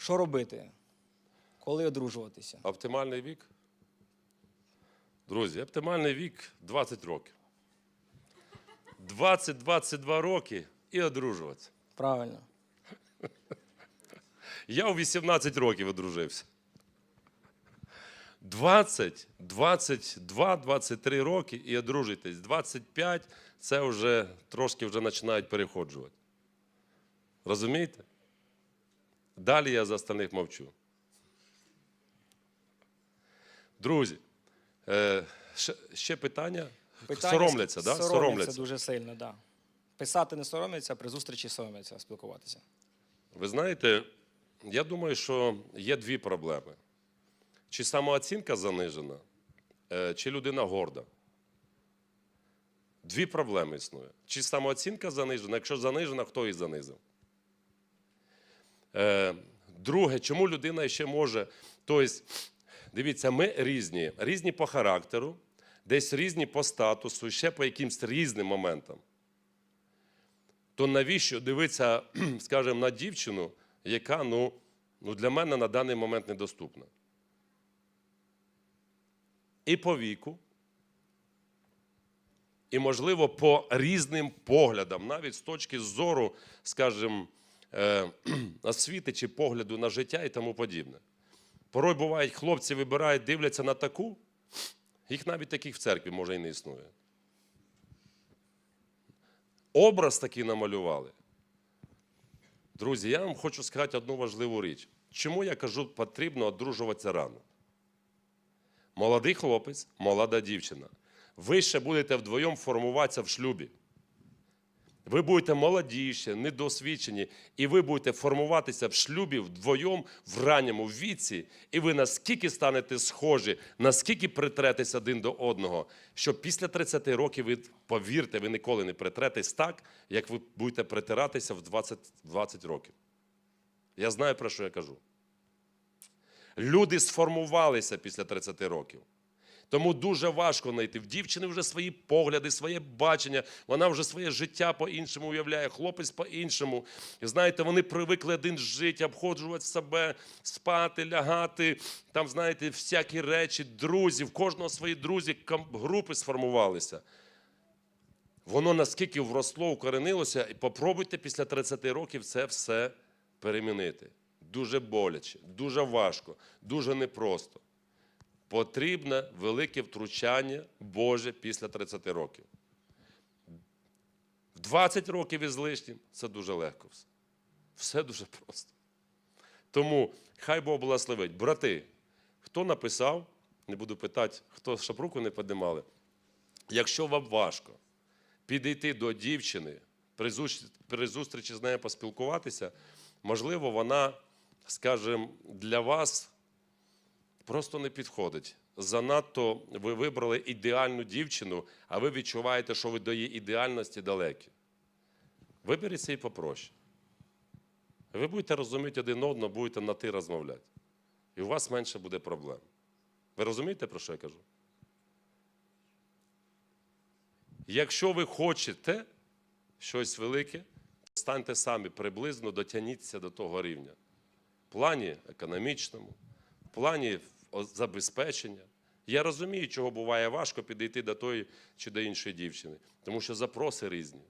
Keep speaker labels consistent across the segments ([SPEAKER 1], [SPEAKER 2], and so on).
[SPEAKER 1] Що робити? Коли одружуватися?
[SPEAKER 2] Оптимальний вік? Друзі, оптимальний вік 20 років. 20-22 роки і одружуватися.
[SPEAKER 1] Правильно.
[SPEAKER 2] Я у 18 років одружився. 20, 22, 23 роки і одружуйтесь. 25 це вже трошки вже починають переходжувати. Розумієте? Далі я за остальних мовчу. Друзі, е, ще, питання.
[SPEAKER 1] Питання
[SPEAKER 2] соромляться, да?
[SPEAKER 1] соромляться
[SPEAKER 2] соромляться.
[SPEAKER 1] дуже сильно, так. Да. Писати не соромляться, при зустрічі соромляться спілкуватися.
[SPEAKER 2] Ви знаєте, я думаю, що є дві проблеми: чи самооцінка занижена, е, чи людина горда. Дві проблеми існує. Чи самооцінка занижена? Якщо занижена, хто її занизив? Е, Друге, чому людина ще може. Тобто, дивіться, ми різні, різні по характеру, десь різні по статусу, ще по якимсь різним моментам то навіщо дивитися, скажімо, на дівчину, яка ну, ну, для мене на даний момент недоступна? І по віку, і, можливо, по різним поглядам, навіть з точки зору, скажімо, освіти чи погляду на життя і тому подібне. Порой бувають, хлопці вибирають, дивляться на таку, їх навіть таких в церкві може і не існує образ такий намалювали. Друзі, я вам хочу сказати одну важливу річ. Чому я кажу, потрібно одружуватися рано? Молодий хлопець, молода дівчина. Ви ще будете вдвоєм формуватися в шлюбі. Ви будете молодіші, недосвідчені, і ви будете формуватися в шлюбі вдвоєм в ранньому віці, і ви наскільки станете схожі, наскільки притретесь один до одного, що після 30 років ви повірте, ви ніколи не притретесь так, як ви будете притиратися в 20, 20 років. Я знаю, про що я кажу. Люди сформувалися після 30 років. Тому дуже важко знайти. В дівчини вже свої погляди, своє бачення, вона вже своє життя по-іншому уявляє, хлопець по-іншому. І знаєте, вони привикли один жити, обходжувати себе, спати, лягати, там, знаєте, всякі речі, друзі, в кожного свої друзі, групи сформувалися. Воно наскільки вросло, укоренилося, і попробуйте після 30 років це все перемінити. Дуже боляче, дуже важко, дуже непросто потрібне велике втручання Боже після 30 років. В 20 років із лишнім це дуже легко все. Все дуже просто. Тому хай Бог благословить. Брати, хто написав, не буду питати, хто щоб руку не піднімали. Якщо вам важко підійти до дівчини, при зустрічі з нею поспілкуватися, можливо, вона, скажімо, для вас просто не підходить. Занадто ви вибрали ідеальну дівчину, а ви відчуваєте, що ви до її ідеальності далекі. Виберіть її попроще. Ви будете розуміти один одного, будете на ти розмовляти. І у вас менше буде проблем. Ви розумієте, про що я кажу? Якщо ви хочете щось велике, станьте самі приблизно, дотягніться до того рівня. В плані економічному, в плані забезпечення. Я розумію, чого буває важко підійти до тої чи до іншої дівчини, тому що запроси різні.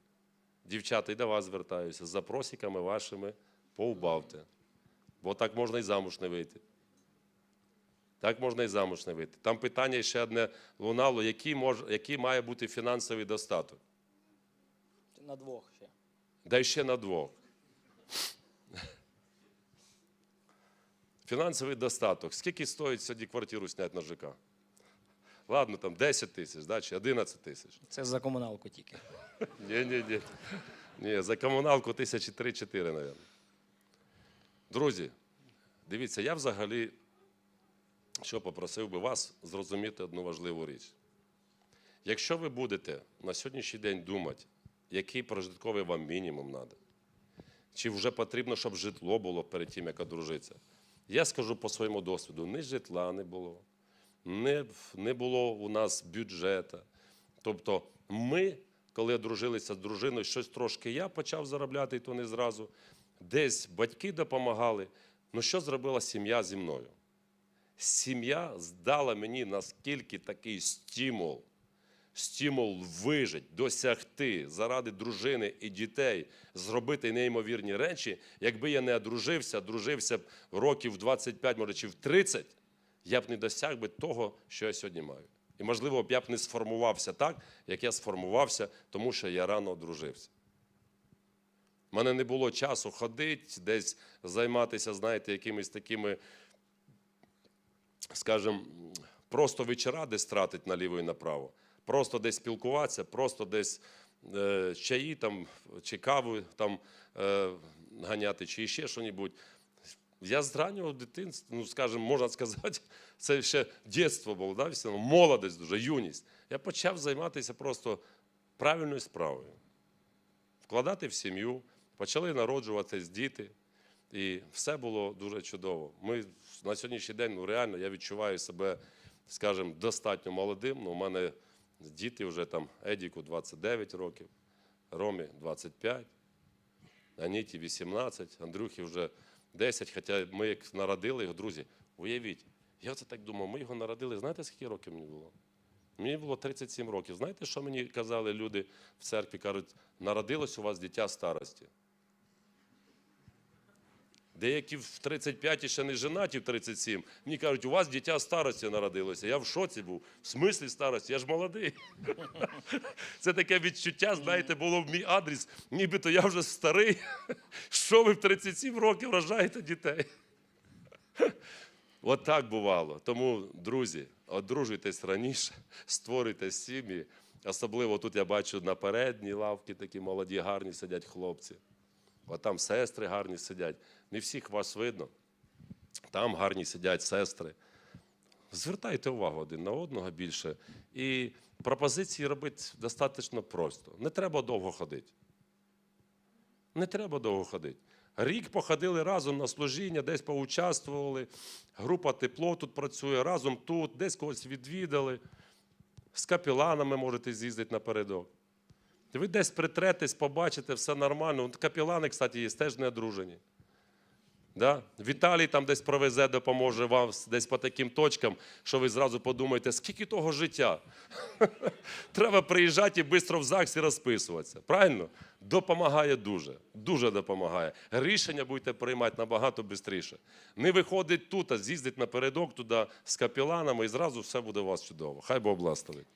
[SPEAKER 2] Дівчата, і до вас звертаюся, з запросиками вашими поубавте. Бо так можна і замуж не вийти. Так можна і замуж не вийти. Там питання ще одне лунало, який, мож, який має бути фінансовий достаток.
[SPEAKER 1] На двох ще.
[SPEAKER 2] Дай ще на двох. Фінансовий достаток. Скільки стоїть сьогодні квартиру зняти на ЖК? Ладно, там 10 тисяч, да, чи 11 тисяч.
[SPEAKER 1] Це за комуналку тільки.
[SPEAKER 2] Ні, ні, ні. Ні, за комуналку тисячі три-чотири, мабуть. Друзі, дивіться, я взагалі, що попросив би вас зрозуміти одну важливу річ. Якщо ви будете на сьогоднішній день думати, який прожитковий вам мінімум треба, чи вже потрібно, щоб житло було перед тим, як одружитися, я скажу по своєму досвіду: ні житла не було, не, не було у нас бюджету. Тобто ми, коли одружилися з дружиною, щось трошки я почав заробляти, і то не зразу. Десь батьки допомагали. Ну що зробила сім'я зі мною? Сім'я здала мені наскільки такий стимул, стимул вижити, досягти заради дружини і дітей, зробити неймовірні речі. Якби я не одружився, дружився б років 25, може, чи в 30, я б не досяг би того, що я сьогодні маю. І, можливо, я б не сформувався так, як я сформувався, тому що я рано одружився. У мене не було часу ходити, десь займатися, знаєте, якимись такими, скажімо, просто вечора десь тратити наліво і направо. Просто десь спілкуватися, просто десь е, чаї там, чи каву там, е, ганяти, чи ще що-небудь. Я з раннього дитинства, ну, скажімо, можна сказати, це ще дитинство було, да? все молодість дуже, юність. Я почав займатися просто правильною справою вкладати в сім'ю, почали народжуватись діти, і все було дуже чудово. Ми на сьогоднішній день, ну реально, я відчуваю себе, скажімо, достатньо молодим. Ну, у мене діти вже там Едіку 29 років, Ромі 25, Аніті 18, Андрюхі вже 10. Хоча ми як народили його, друзі, уявіть, я це так думав, ми його народили, знаєте, скільки років мені було? Мені було 37 років. Знаєте, що мені казали люди в церкві? Кажуть, народилось у вас дитя старості. Деякі в 35 і ще не женаті в 37. Мені кажуть, у вас дитя старості народилося. Я в шоці був. В смислі старості? Я ж молодий. Це таке відчуття, знаєте, було в мій адрес, нібито я вже старий. Що ви в 37 років рожаєте дітей? От так бувало. Тому, друзі, одружуйтесь раніше, створюйте сім'ї. Особливо тут я бачу на передній лавці такі молоді, гарні сидять хлопці. От там сестри гарні сидять. Не всіх вас видно. Там гарні сидять сестри. Звертайте увагу один на одного більше. І пропозиції робити достатньо просто. Не треба довго ходити. Не треба довго ходити. Рік походили разом на служіння, десь поучаствували. Група тепло тут працює, разом тут, десь когось відвідали. З капіланами можете з'їздити напередок. Ви десь притретесь, побачите, все нормально. Капілани, кстати, є теж не одружені. Да? Віталій там десь провезе, допоможе вам десь по таким точкам, що ви зразу подумаєте, скільки того життя. Треба приїжджати і швидко в ЗАГСі розписуватися. Правильно? Допомагає дуже, дуже допомагає. Рішення будете приймати набагато швидше. Не виходить тут, а з'їздить напередок туди з капіланами, і зразу все буде у вас чудово. Хай Бог благословить.